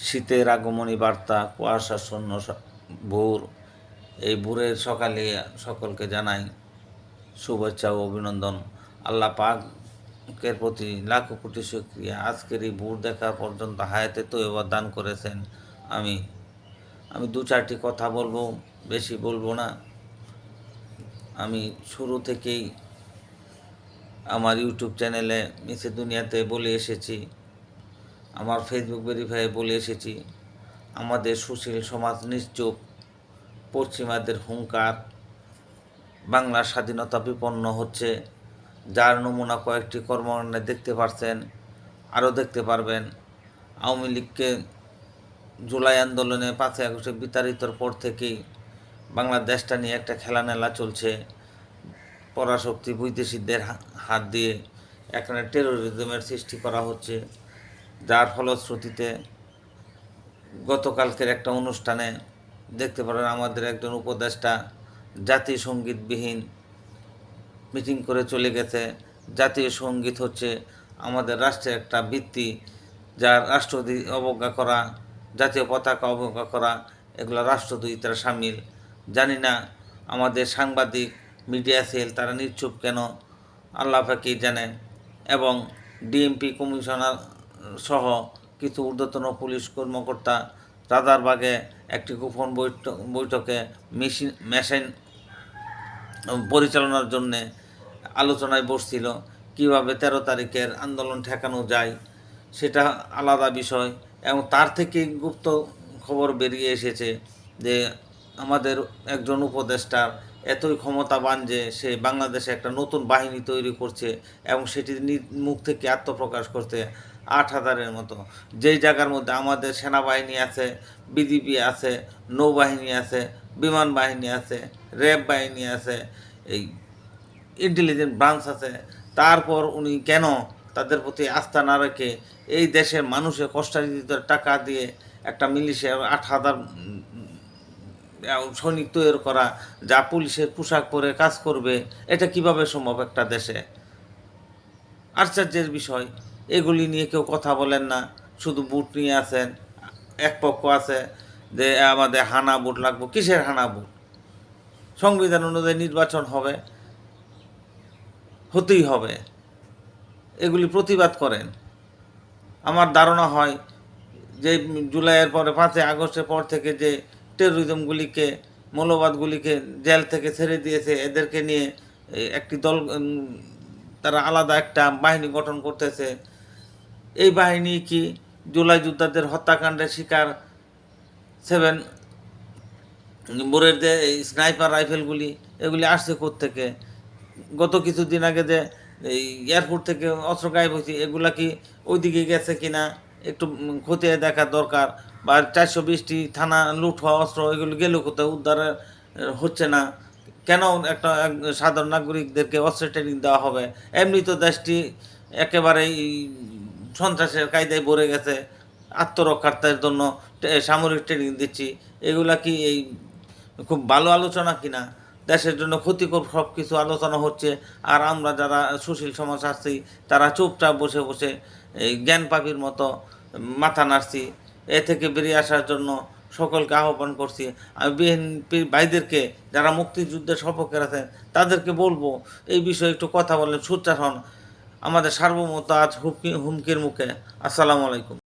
শীতের আগমনী বার্তা কুয়াশাশূন্য স- ভোর। এই ভোরের সকালে সকলকে জানাই শুভেচ্ছা ও অভিনন্দন। আল্লাহ পাকের প্রতি লাখো কোটি শুক্রিয়া। আজকের এই ভোর দেখা পর্যন্ত হায়াতে তো এবার দান করেছেন আমি। আমি দু চারটি কথা বলব, বেশি বলব না। আমি শুরু থেকেই আমার ইউটিউব চ্যানেলে মিসে দুনিয়াতে বলে এসেছি। আমার ফেসবুক ভেরিফাই বলে এসেছি, আমাদের সুশীল সমাজ নিশ্চুপ, পশ্চিমাদের হুঙ্কার, বাংলার স্বাধীনতা বিপন্ন হচ্ছে, যার নমুনা কয়েকটি কর্মকাণ্ডে দেখতে পারছেন, আরও দেখতে পারবেন। আওয়ামী লীগকে জুলাই আন্দোলনে পাঁচই আগস্টে বিতাড়িতর পর থেকেই বাংলাদেশটা নিয়ে একটা খেলানেলা চলছে। পরাশক্তি বৈদেশিকদের হাত দিয়ে এখানে টেরোরিজমের সৃষ্টি করা হচ্ছে। যার ফলশ্রুতিতে গতকালকের একটা অনুষ্ঠানে দেখতে পারেন আমাদের একজন উপদেষ্টা জাতীয় সঙ্গীতবিহীন মিটিং করে চলে গেছে। জাতীয় সংগীত হচ্ছে আমাদের রাষ্ট্রের একটা ভিত্তি, যার রাষ্ট্রদি অবজ্ঞা করা, জাতীয় পতাকা অবজ্ঞা করা, এগুলো রাষ্ট্রদ্রোহিতার সামিল। জানি না আমাদের সাংবাদিক, মিডিয়া সেল তারা নিশ্চুপ কেন, আল্লাহ ফাঁকি জানে এবং ডিএমপি কমিশনার সহ কিছু ঊর্ধ্বতন পুলিশ কর্মকর্তা রাজারবাগে একটি গোপন বৈঠক মেশিন মেশিন পরিচালনার জন্যে আলোচনায় বসছিল কীভাবে তেরো তারিখের আন্দোলন ঠেকানো যায় সেটা আলাদা বিষয় এবং তার থেকে গুপ্ত খবর বেরিয়ে এসেছে যে আমাদের একজন উপদেষ্টার এতই ক্ষমতাবান যে সে বাংলাদেশে একটা নতুন বাহিনী তৈরি করছে এবং সেটি মুখ থেকে আত্মপ্রকাশ করতে আট হাজারের মতো। যেই জায়গার মধ্যে আমাদের সেনাবাহিনী আছে বিজিবি আছে, নৌবাহিনী আছে, বিমান বাহিনী আছে, র্যাব বাহিনী আছে, এই ইন্টেলিজেন্ট ব্রাঞ্চ আছে, তারপর উনি কেন তাদের প্রতি আস্থা না রেখে এই দেশের মানুষের কষ্টার্জিত টাকা দিয়ে একটা মিলিশিয়া আট হাজার সৈনিক তৈরি করা, যা পুলিশের পোশাক পরে কাজ করবে, এটা কীভাবে সম্ভব একটা দেশে? আশ্চর্যের বিষয়। এগুলি নিয়ে কেউ কথা বলেন না। শুধু বুট নিয়ে আছেন এক পক্ষ আছে যে আমাদের হানা বুট লাগবো। কিসের হানা বুট? সংবিধান অনুযায়ী নির্বাচন হবে, হতেই হবে। এগুলি প্রতিবাদ করেন। আমার ধারণা হয় যে জুলাইয়ের পরে, পাঁচই আগস্টের পর থেকে যে টেরোরিজমগুলিকে মৌলবাদগুলিকে জেল থেকে ছেড়ে দিয়েছে, এদেরকে নিয়ে একটি দল তারা আলাদা একটা বাহিনী গঠন করতেছে। এই বাহিনী কি জুলাই যোদ্ধাদের হত্যাকাণ্ডের শিকার? সেভেন বোরের যে স্নাইপার রাইফেলগুলি, এগুলি আসছে থেকে গত কিছুদিন আগে যে এই এয়ারপোর্ট থেকে অস্ত্র গায়েব হয়েছে, এগুলা কি ওইদিকে গেছে কিনা? একটু খতিয়ে দেখা দরকার। বা চারশো বিশটি থানা লুট হওয়া অস্ত্র, এগুলো গেল কোথাও উদ্ধার হচ্ছে না। কেন একটা সাধারণ নাগরিকদেরকে অস্ত্র ট্রেনিং দেওয়া হবে? এমনি তো দেশটি একেবারেই সন্ত্রাসের কায়দায় ভরে গেছে, আত্মরক্ষার্থের জন্য সামরিক ট্রেনিং দিচ্ছি। এগুলা কি এই খুব ভালো আলোচনা কিনা দেশের জন্য ক্ষতিকর সব কিছু আলোচনা হচ্ছে, আর আমরা যারা সুশীল সমাজ আসছি তারা চুপচাপ বসে বসে এই জ্ঞান পাপির মতো মাথা নাড়ছি। এ থেকে বেরিয়ে আসার জন্য সকলকে আহ্বান করছি। আমি বিএনপির ভাইদেরকে, যারা মুক্তিযুদ্ধের সপক্ষে আছেন, তাদেরকে বলব, এই বিষয়ে একটু কথা বলেন হন। আমাদের সার্বভৌমত্ব আজ হুমকি হুমকির মুখে। আসসালামু আলাইকুম।